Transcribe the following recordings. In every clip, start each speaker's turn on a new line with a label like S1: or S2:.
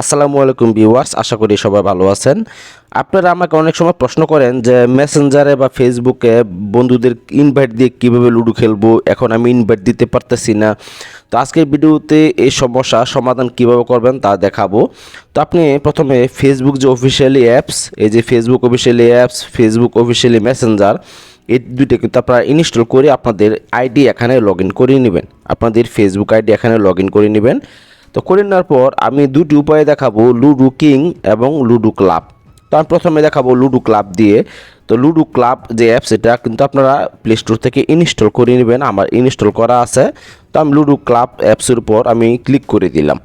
S1: আসসালামু আলাইকুম ভিউয়ার্স, আশা করি সবাই ভালো আছেন। আপনারা আমাকে অনেক সময় প্রশ্ন করেন যে মেসেঞ্জারে বা ফেসবুকে বন্ধুদের ইনভাইট দিয়ে কীভাবে লুডো খেলব, এখন আমি ইনভাইট দিতে পারতেছি না। তো আজকের ভিডিওতে এই সমস্যা সমাধান কীভাবে করবেন তা দেখাবো। তো আপনি প্রথমে ফেসবুক যে অফিসিয়ালি অ্যাপস এই যে Facebook officially apps Facebook officially Messenger এই দুইটা কিন্তু আপনারা ইনস্টল করে আপনাদের আইডি এখানে লগ করে নেবেন। আপনাদের ফেসবুক আইডি এখানে লগ করে নেবেন। তো করে নেওয়ার পর আমি দুটি উপায়ে দেখাবো লুডু কিং এবং লুডু ক্লাব তো আমি প্রথমে দেখাবো লুডু ক্লাব দিয়ে। তো লুডু ক্লাব যে অ্যাপস এটা কিন্তু আপনারা প্লে স্টোর থেকে ইনস্টল করে নেবেন। আমার ইনস্টল করা আছে। তো আমি লুডু ক্লাব অ্যাপসের উপর আমি ক্লিক করে দিলাম।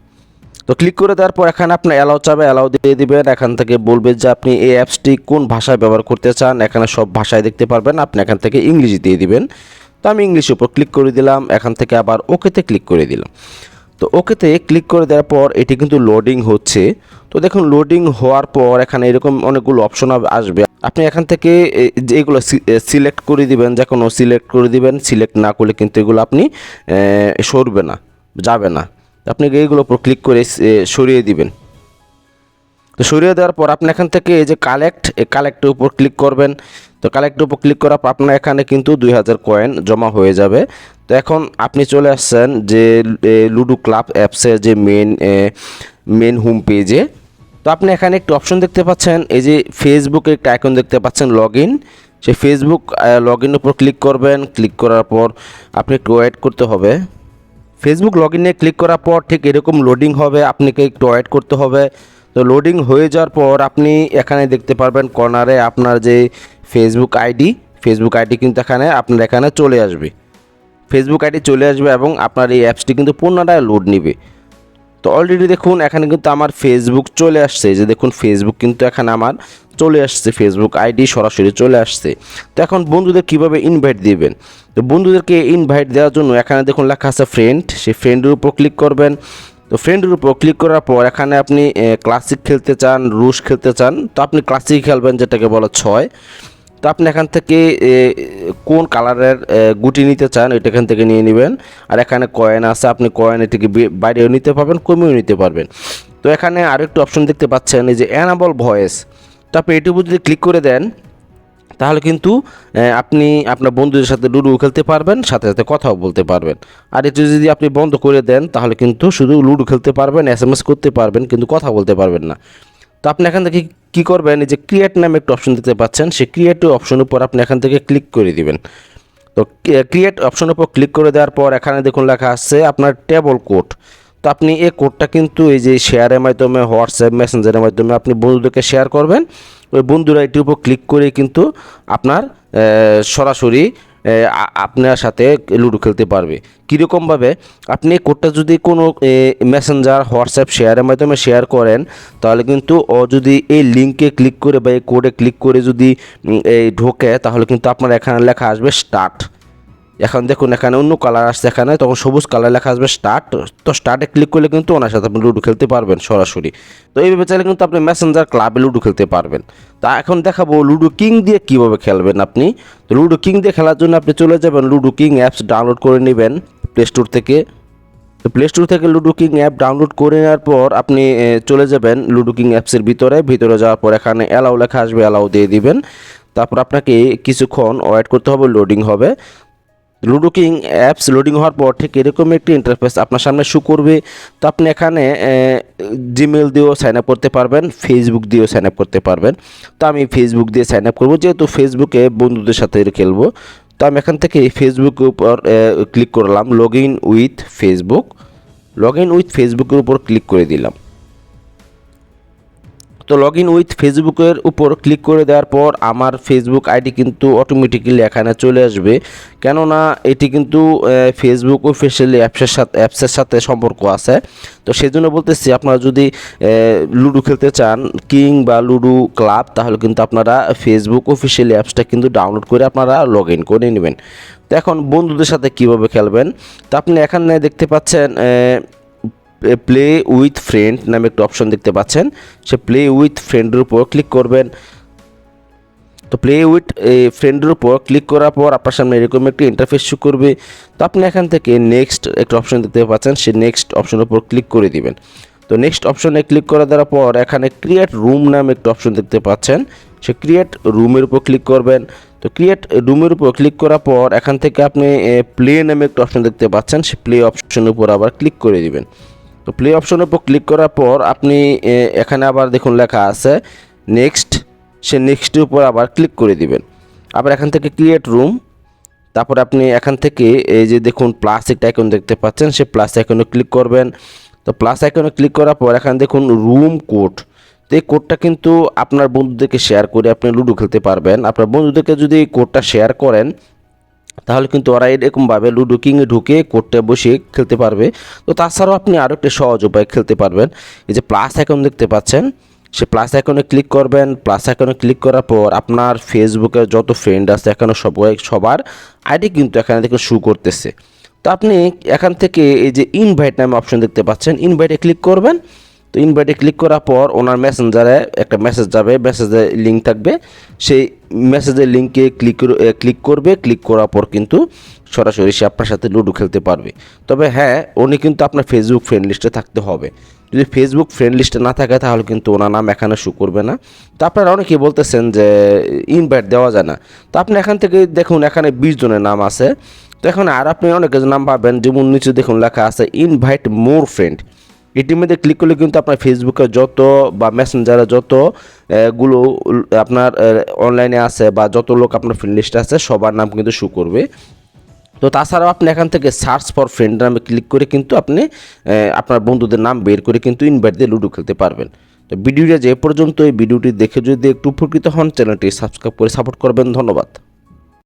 S1: তো ক্লিক করে দেওয়ার পর এখানে আপনি অ্যালাউ চাবে অ্যালাউ দিয়ে দিবেন। এখান থেকে বলবে যে আপনি এই অ্যাপসটি কোন ভাষায় ব্যবহার করতে চান। এখানে সব ভাষায় দেখতে পারবেন। আপনি এখান থেকে ইংলিশ দিয়ে দিবেন। তো আমি ইংলিশের উপর ক্লিক করে দিলাম। এখান থেকে আবার ওকেতে ক্লিক করে দিলাম। তো ওকেতে ক্লিক করে দেওয়ার পর এটি কিন্তু লোডিং হচ্ছে। তো দেখুন লোডিং হওয়ার পর এখানে এরকম অনেকগুলো অপশন আসবে। আপনি এখান থেকে এ- যে এগুলো সিলেক্ট করে দিবেন, যে কোনো সিলেক্ট করে দিবেন সিলেক্ট না করলে কিন্তু এগুলো আপনি সরবে না, যাবে না। আপনি এইগুলোর উপর ক্লিক করে সরিয়ে দিবেন। তো সরিয়ে দেওয়ার পর আপনি এখান থেকে এই যে কালেক্ট এই কালেক্টের উপর ক্লিক করবেন। তো কালেক্টের উপর ক্লিক করার পর আপনার এখানে কিন্তু দুই হাজার কয়েন জমা হয়ে যাবে। তো এখন আপনি চলে আসছেন যে লুডো ক্লাব অ্যাপসের যে মেন মেন হোম পেজে তো আপনি এখানে একটি অপশন দেখতে পাচ্ছেন, এই যে ফেসবুকে একটা আইকন দেখতে পাচ্ছেন লগ ইন সেই ফেসবুক লগ ইনের উপর ক্লিক করবেন ক্লিক করার পর আপনি একটু ওয়েট করতে হবে। ফেসবুক লগ ইনে ক্লিক করার পর ঠিক এরকম লোডিং হবে, আপনাকে একটু ওয়েট করতে হবে। তো লোডিং হয়ে যাওয়ার পর আপনি এখানে দেখতে পারবেন কর্নারে আপনার যে ফেসবুক আইডি ফেসবুক আইডি কিন্তু এখানে আপনার এখানে চলে আসবে। ফেসবুক আইডি চলে আসবে এবং আপনার এই অ্যাপসটি কিন্তু পুনরায় লোড নেবে। তো অলরেডি দেখুন, এখানে কিন্তু আমার ফেসবুক চলে আসছে। যে দেখুন ফেসবুক কিন্তু এখানে আমার চলে আসছে। ফেসবুক আইডি সরাসরি চলে আসছে। তো এখন বন্ধুদের কীভাবে ইনভাইট দিবেন? তো বন্ধুদেরকে ইনভাইট দেওয়ার জন্য এখানে দেখুন লেখা আছে ফ্রেন্ড সেই ফ্রেন্ডের উপর ক্লিক করবেন। তো ফ্রেন্ডের উপর ক্লিক করার পর এখানে আপনি ক্লাসিক খেলতে চান, রুশ খেলতে চান, তো আপনি ক্লাসিক খেলবেন যেটাকে বলা ছয়। তো আপনি এখান থেকে কোন কালারের গুটি নিতে চান, এটা এখান থেকে নিয়ে নেবেন। আর এখানে কয়েন আছে, আপনি কয়েন এটিকে বাইরেও নিতে পারবেন কমিয়েও নিতে পারবেন। তো এখানে আরেকটু অপশন দেখতে পাচ্ছেন, এই যে অ্যানাবল ভয়েস তো আপনি এটির উপর যদি ক্লিক করে দেন, তাহলে কিন্তু আপনি আপনার বন্ধুদের সাথে লুডো খেলতে পারবেন, সাথে সাথে কথাও বলতে পারবেন। আর এটি যদি আপনি বন্ধ করে দেন, তাহলে কিন্তু শুধু লুডো খেলতে পারবেন এস করতে পারবেন, কিন্তু কথা বলতে পারবেন না। তো আপনি এখান থেকে কী করবেন? এই যে ক্রিয়েট নামে একটা অপশন দিতে পাচ্ছেন। সেই ক্রিয়েট অপশনের উপর আপনি এখান থেকে ক্লিক করে দিবেন। তো ক্রিয়েট অপশনের উপর ক্লিক করে দেওয়ার পর এখানে দেখুন লেখা আছে আপনার টেবল কোড তো আপনি এই কোডটা কিন্তু এই যে শেয়ারের মাধ্যমে হোয়াটসঅ্যাপ মেসেঞ্জারের মাধ্যমে আপনি বন্ধুদেরকে শেয়ার করবেন। ওই বন্ধুরা এটির উপর ক্লিক করে কিন্তু আপনার সরাসরি আপনার সাথে লুডো খেলতে পারবে। কীরকমভাবে আপনি কোডটা যদি কোনো মেসেঞ্জার হোয়াটসঅ্যাপ শেয়ারের মাধ্যমে শেয়ার করেন, তাহলে কিন্তু ও যদি এই লিঙ্কে ক্লিক করে বা এই কোডে ক্লিক করে যদি এই ঢোকে, তাহলে কিন্তু আপনার এখানে লেখা আসবে স্টার্ট এখন দেখুন, এখানে অন্য কালার আসছে, এখানে তখন সবুজ কালার লেখা আসবে স্টার্ট তো স্টার্টে ক্লিক করলে কিন্তু ওনার সাথে আপনি লুডো খেলতে পারবেন সরাসরি। তো এইভাবে চাইলে কিন্তু আপনি মেসেঞ্জার ক্লাবে লুডো খেলতে পারবেন। তা এখন দেখাবো লুডো কিং দিয়ে কীভাবে খেলবেন আপনি। তো লুডো কিং দিয়ে খেলার জন্য আপনি চলে যাবেন লুডো কিং অ্যাপস ডাউনলোড করে নেবেন প্লে স্টোর থেকে। তো প্লে স্টোর থেকে লুডো কিং অ্যাপ ডাউনলোড করে নেওয়ার পর আপনি চলে যাবেন লুডো কিং অ্যাপসের ভিতরে। ভিতরে যাওয়ার পর এখানে অ্যালাউ লেখা আসবে অ্যালাউ দিয়ে দিবেন। তারপর আপনাকে কিছুক্ষণ ওয়েট করতে হবে লোডিং হবে। লুডো কিং অ্যাপস লোডিং হওয়ার পর ঠিক এরকম একটি ইন্টারফেস আপনার সামনে শু করবে। তো আপনি এখানে জিমেল দিয়েও সাইন আপ করতে পারবেন ফেসবুক দিয়েও সাইন আপ করতে পারবেন। তো আমি ফেসবুক দিয়ে সাইন আপ করব, যেহেতু ফেসবুকে বন্ধুদের সাথে খেলব। তো আমি এখান থেকে ফেসবুকের উপর ক্লিক করলাম log in with Facebook log in with ফেসবুকের উপর ক্লিক করে দিলাম। তো লগ ইন উইথ ফেসবুকের উপর ক্লিক করে দেওয়ার পর আমার ফেসবুক আইডি কিন্তু অটোমেটিক্যালি এখানে চলে আসবে। কেননা এটি কিন্তু ফেসবুক অফিসিয়ালি অ্যাপসের সাথে অ্যাপসের সাথে সম্পর্ক আছে। তো সেই জন্য বলতেছি আপনারা যদি লুডো খেলতে চান, কিং বা লুডো ক্লাব, তাহলে কিন্তু আপনারা ফেসবুক অফিসিয়ালি অ্যাপসটা কিন্তু ডাউনলোড করে আপনারা লগ ইন করে নেবেন। তো এখন বন্ধুদের সাথে কীভাবে খেলবেন? তো আপনি এখানে দেখতে পাচ্ছেন প্লে উইথ ফ্রেন্ড নামে একটা অপশন দেখতে পাচ্ছেন। সে প্লে উইথ ফ্রেন্ডের উপর ক্লিক করবেন। তো প্লে উইথ ফ্রেন্ডের উপর ক্লিক করার পর আপনার সামনে এরকম একটি ইন্টারফেস শো করবে। তো আপনি এখান থেকে নেক্সট একটা অপশন দেখতে পাচ্ছেন সেই নেক্সট অপশনের উপর ক্লিক করে দিবেন। তো নেক্সট অপশনে ক্লিক করে দেওয়ার পর এখানে ক্রিয়েট রুম নামে একটা অপশন দেখতে পাচ্ছেন। সে ক্রিয়েট রুমের উপর ক্লিক করবেন। তো ক্রিয়েট রুমের উপর ক্লিক করার পর এখান থেকে আপনি প্লে নামে একটা অপশন দেখতে পাচ্ছেন। সে প্লে অপশনের উপর আবার ক্লিক করে দিবেন। তো প্লে অপশনের উপর ক্লিক করার পর আপনি এখানে আবার দেখুন লেখা আছে নেক্সট সে নেক্সটের উপর আবার ক্লিক করে দিবেন। আবার এখান থেকে ক্রিয়েট রুম তারপর আপনি এখান থেকে, এই যে দেখুন প্লাস একটা আইকন দেখতে পাচ্ছেন, সে প্লাস আইকনে ক্লিক করবেন। তো প্লাস আইকনে ক্লিক করার পর এখানে দেখুন রুম কোড তো এই কোডটা কিন্তু আপনার বন্ধুদেরকে শেয়ার করে আপনি লুডো খেলতে পারবেন। আপনার বন্ধুদেরকে যদি এই কোডটা শেয়ার করেন তাহলে কিন্তু ওরা এরকমভাবে লুডো কিংয়ে ঢুকে কোর্টে বসে খেলতে পারবে। তো তাছাড়াও আপনি আরও একটা সহজ উপায় খেলতে পারবেন। এই যে প্লাস আইকন দেখতে পাচ্ছেন, সে প্লাস আইকনে ক্লিক করবেন। প্লাস আইকনে ক্লিক করার পর আপনার ফেসবুকে যত ফ্রেন্ড আছে, এখানে সবাই সবার আইডি কিন্তু এখানে দেখে শু করতেছে। তো আপনি এখান থেকে এই যে ইনভাইট নামে অপশন দেখতে পাচ্ছেন। ইনভাইটে ক্লিক করবেন। তো ইনভাইটে ক্লিক করার পর ওনার মেসেঞ্জারে একটা মেসেজ যাবে। মেসেজের লিঙ্ক থাকবে। সেই মেসেজের লিঙ্কে ক্লিক ক্লিক করবে ক্লিক করার পর কিন্তু সরাসরি সে আপনার সাথে লুডো খেলতে পারবে। তবে হ্যাঁ উনি কিন্তু আপনার ফেসবুক ফ্রেন্ড লিস্টে থাকতে হবে। যদি ফেসবুক ফ্রেন্ড লিস্টে না থাকে তাহলে কিন্তু ওনার নাম এখানে শু করবে না। তো আপনারা অনেকেই বলতেছেন যে ইনভাইট দেওয়া যায় না। তো আপনি এখান থেকে দেখুন, এখানে বিশ জনের নাম আছে। তো এখন আর আপনি অনেকের নাম পাবেন, যেমন নিচে দেখুন লেখা আছে ইনভাইট মোর ফ্রেন্ড এটির মধ্যে ক্লিক করলে কিন্তু আপনার ফেসবুকে যত বা মেসেঞ্জারে যতগুলো, আপনার অনলাইনে আছে বা যত লোক আপনার ফ্রেন্ড লিস্টে আছে, সবার নাম কিন্তু শু করবে। তো তাছাড়াও আপনি এখান থেকে সার্চ ফর ফ্রেন্ড নামে ক্লিক করে কিন্তু আপনি আপনার বন্ধুদের নাম বের করে কিন্তু ইনভাইট দিয়ে লুডো খেলতে পারবেন। তো ভিডিওটা যে পর্যন্ত এই ভিডিওটি দেখে যদি একটু উপকৃত হন চ্যানেলটি সাবস্ক্রাইব করে সাপোর্ট করবেন। ধন্যবাদ।